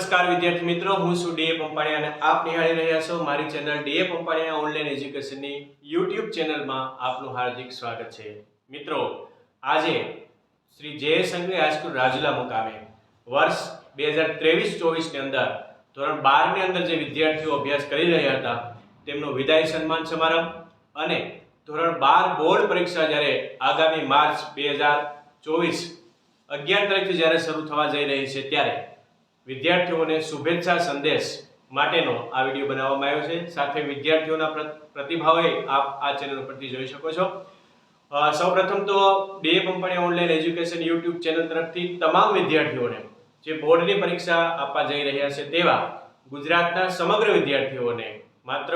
નમસ્કાર વિદ્યાર્થી મિત્રો, હું છું ડીએ પંપાણીયા અને આપ નિહાળી રહ્યા છો મારી ચેનલ ડીએ પંપાણીયા ઓનલાઈન એજ્યુકેશનની યુટ્યુબ ચેનલમાં આપનું હાર્દિક સ્વાગત છે. મિત્રો, આજે શ્રી જય સંઘવી હાઈસ્કૂલ રાજુલા મુકામે વર્ષ બે હજાર ત્રેવીસ ચોવીસની અંદર ધોરણ બારની અંદર જે વિદ્યાર્થીઓ અભ્યાસ કરી રહ્યા હતા, તેમનો વિદાય સન્માન સમારંભ અને ધોરણ બાર બોર્ડ પરીક્ષા જ્યારે આગામી માર્ચ બે હજાર ચોવીસ અગિયાર તારીખથી જ્યારે શરૂ થવા જઈ રહી છે ત્યારે વિદ્યાર્થીઓને શુભેચ્છા સંદેશ માટેનો આ વીડિયો બનાવવામાં આવ્યો છે. સાથે વિદ્યાર્થીઓના પ્ર- પ્રતિભાવોએ આપ આ ચેનલ પરથી જોઈ શકો છો. સૌપ્રથમ તો બે company online education YouTube channel તરફથી તમામ વિદ્યાર્થીઓને જે બોર્ડની પરીક્ષા આપવા જઈ રહ્યા છે તેવા ગુજરાતના સમગ્ર વિદ્યાર્થીઓને માત્ર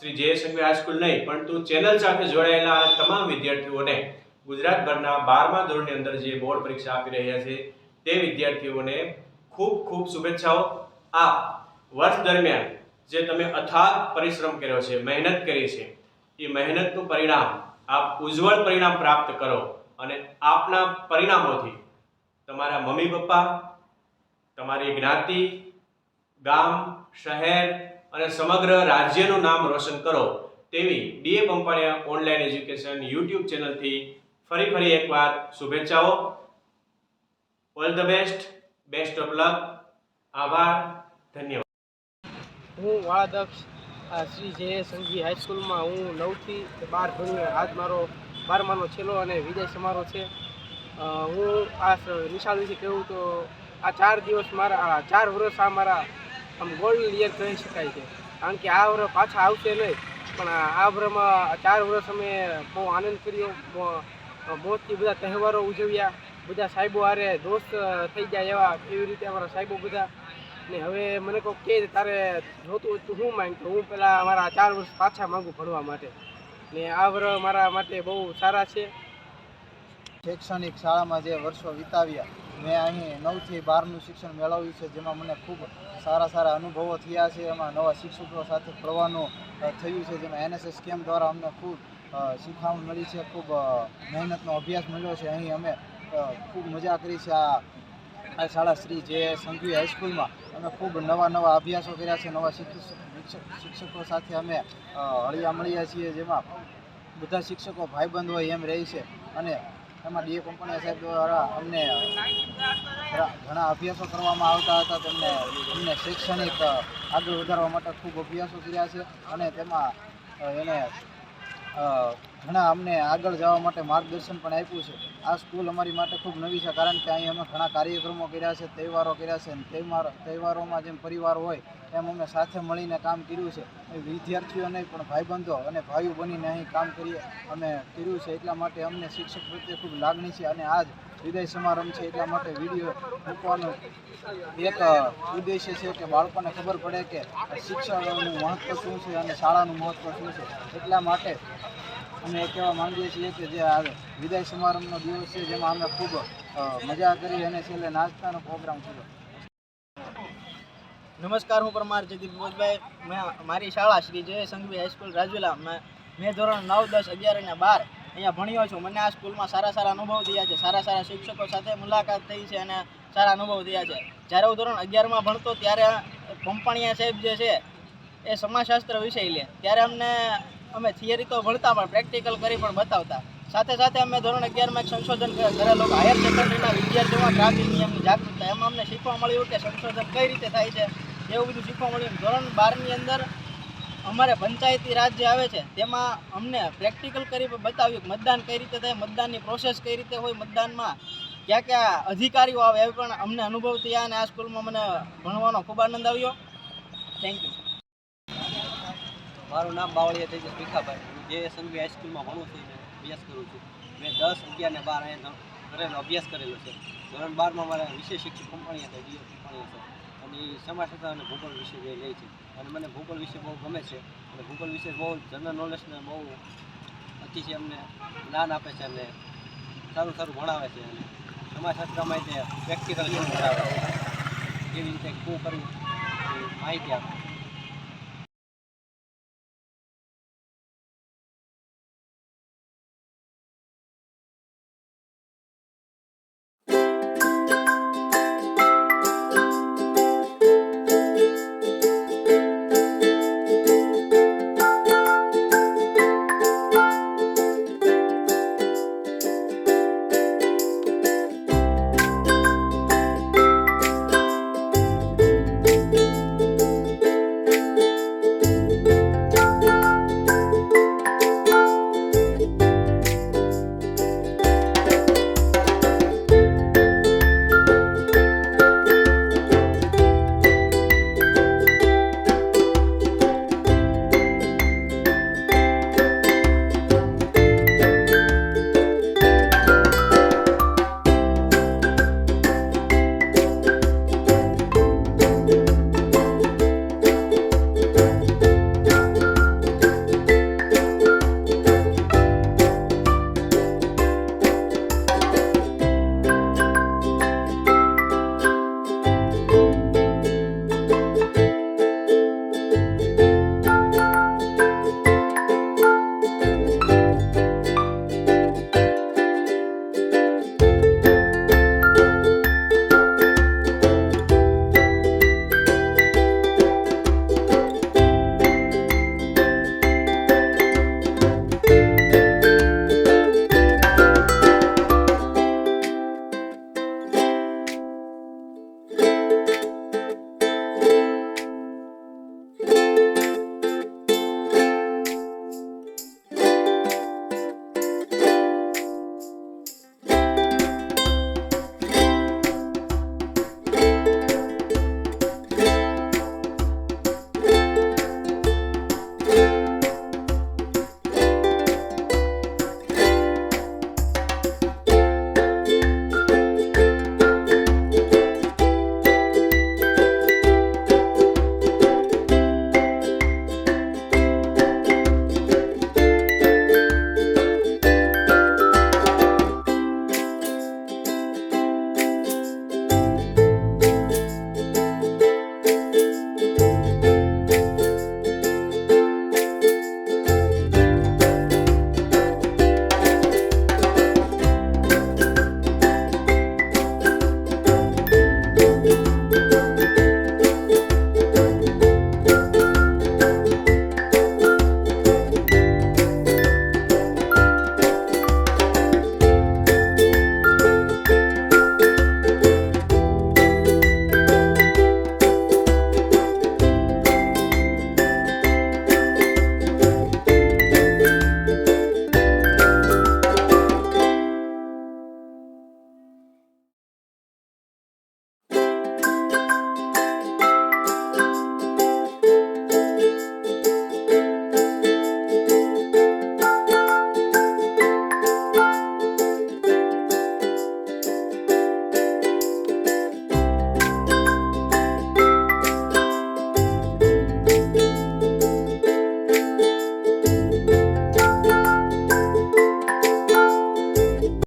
શ્રી જય સંઘવી હાઈસ્કૂલ નહીં, પરંતુ ચેનલ સાથે જોડાયેલા તમામ વિદ્યાર્થીઓને ગુજરાતભરના બારમા ધોરણની અંદર જે બોર્ડ પરીક્ષા આપી રહ્યા છે, તે વિદ્યાર્થીઓને ખૂબ ખૂબ શુભેચ્છાઓ આપ વર્ષ દરમિયાન જે તમે અથાગ પરિશ્રમ કર્યો છે, મહેનત કરી છે, એ મહેનતનું પરિણામ, આપ ઉજ્જવળ પરિણામ પ્રાપ્ત કરો અને આપના પરિણામોથી તમારા મમ્મી પપ્પા, તમારી જ્ઞાતિ, ગામ, શહેર અને સમગ્ર રાજ્યનું નામ રોશન કરો તેવી DA Pampaniya online education YouTube ચેનલથી ફરી ફરી એકવાર શુભેચ્છાઓ. All the best. Best of luck આભાર. ધન્યવાદ. હું વાળાદક્ષ શ્રી જય સંઘી હાઈસ્કૂલમાં હું નવથી બાર ભણ્યો. આજ મારો બારમાનો છેલ્લો અને વિજય સમારોહ છે. હું આ નિશાળ વિશે કહેવું તો આ ચાર દિવસ મારા ચાર વર્ષ આ મારા આમ ગોલ્ડન યર કહી શકાય છે. કારણ કે આ વર્ષ પાછા આવશે નહીં. પણ આ વર્ષમાં ચાર વર્ષ અમે બહુ આનંદ કર્યો. બહુ- બધા તહેવારો ઉજવ્યા. બધા સાહેબો હારે દોસ્ત થઈ ગયા એવા એવી રીતે અમારા સાહેબો બધા. ને હવે મને કહો કે તારે જોતું તો હું માંગ તો હું પેલા મારા ચાર વર્ષ પાછા માંગુ ભણવા માટે. ને આ વર્ષ મારા માટે બહુ સારા છે. શૈક્ષણિક શાળામાં જે વર્ષો વિતાવ્યા મેં અહીં નવથી બારનું શિક્ષણ મેળવ્યું છે જેમાં મને ખૂબ સારા સારા અનુભવો થયા છે. એમાં નવા શિક્ષકો સાથે ફરવાનું થયું છે જેમાં એનએસએસ કેમ્પ દ્વારા અમને ખૂબ અ, શીખવણ મળી છે ખૂબ મહેનતનો અભ્યાસ મળ્યો છે. અહીં અમે ખૂબ મજા કરી છે આ શાળા શ્રી જે સંઘવી હાઈસ્કૂલમાં અમે ખૂબ નવા નવા અભ્યાસો કર્યા છે, નવા શિક્ષક શિક્ષક- સાથે અમે હળિયા મળ્યા છીએ, જેમાં બધા શિક્ષકો ભાઈબંધ હોય એમ રહે છે. અને એમાં ડીએ કંપની સાહેબ દ્વારા અમને ઘણા અભ્યાસો કરવામાં આવતા હતા. તેમને અમને શૈક્ષણિક આગળ વધારવા માટે ખૂબ અભ્યાસો કર્યા છે. અને તેમાં એને ઘણા અમને આગળ જવા માટે માર્ગદર્શન પણ આપ્યું છે. આ સ્કૂલ અમારી માટે ખૂબ નવી છે કારણ કે અહીં અમે ઘણા કાર્યક્રમો કર્યા છે, તહેવારો કર્યા છે અને તહેવાર, તહેવારોમાં જેમ પરિવાર હોય એમ અમે સાથે મળીને કામ કર્યું છે. એ વિદ્યાર્થીઓ નહીં પણ ભાઈબંધો અને ભાઈઓ બનીને અહીં કામ કરીએ અમે કર્યું છે એટલા માટે અમને શિક્ષક પ્રત્યે ખૂબ લાગણી છે અને આજ વિદાય સમારંભ છે એટલા માટે વીડિયો મૂકવાનો એક ઉદ્દેશ્ય છે કે બાળકોને ખબર પડે કે શિક્ષણનું મહત્ત્વ શું છે અને શાળાનું મહત્ત્વ શું છે. એટલા માટે અમે કહેવા માંગીએ છીએ કે જે આ વિદાય સમારંભનો દિવસ છે, જેમાં અમે ખૂબ મજા કરી અને છેલ્લે નાસ્તાનો પ્રોગ્રામ કર્યો. નમસ્કાર, હું પરમાર જયદીપ ભોજભાઈ મેં, મારી શાળા શ્રી જય સંઘવી હાઈસ્કૂલ રાજુલા. મેં ધોરણ નવ, દસ, અગિયાર અને બાર અહીંયા ભણ્યો છું. મને આ સ્કૂલમાં સારા સારા અનુભવ થયા છે. સારા સારા શિક્ષકો સાથે મુલાકાત થઈ છે અને સારા અનુભવ થયા છે. જ્યારે હું ધોરણ અગિયારમાં ભણતો ત્યારે પંપાણિયા સાહેબ જે છે, એ સમાજશાસ્ત્ર વિષય લે. ત્યારે અમને અમે થિયરી તો ભણતા પણ પ્રેક્ટિકલ કરી પણ બતાવતા. સાથે સાથે અમે ધોરણ અગિયારમાં એક સંશોધન કર- કરેલું હાયર સેકન્ડરીના વિદ્યાર્થીઓમાં ટ્રાફિક નિયમની જાગૃતતા. એમાં અમને શીખવા મળ્યું કે સંશોધન કઈ રીતે થાય છે? એવું બધું શીખવા મળ્યું. ધોરણ બારની અંદર અમારે પંચાયતી રાજ જે આવે છે. તેમાં અમને પ્રેક્ટિકલ કરી બતાવ્યું કે મતદાન કઈ રીતે થાય, મતદાનની પ્રોસેસ કઈ રીતે હોય, મતદાનમાં ક્યાં ક્યાં અધિકારીઓ આવે એ પણ અમને અનુભવ થયા અને આ સ્કૂલમાં મને ભણવાનો ખૂબ આનંદ આવ્યો. થેન્ક યુ મારું નામ બાવળિયા તેજસ ભીખાભાઈ. હું જે સંઘવી હાઈસ્કૂલમાં ભણું છું ને અભ્યાસ કરું છું. મેં દસ, અગિયાર ને બાર અહીંયા કરેલો અભ્યાસ કરેલો છે. ધોરણ બારમાં મારા વિશેષ શિક્ષક કંપની હતા ડીઓ કંપની છે અને એ સમાજશાસ્ત્ર અને ભૂગોળ વિશે જે લે છે. અને મને ભૂગોળ વિશે બહુ ગમે છે. અને ભૂગોળ વિશે બહુ જનરલ નોલેજને બહુ અતિશય અમને જ્ઞાન આપે છે અને સારું સારું ભણાવે છે અને સમાજશાસ્ત્રમાં તે પ્રેક્ટિકલ ભણાવે છે. કેવી રીતે, શું કરવું માહિતી આપે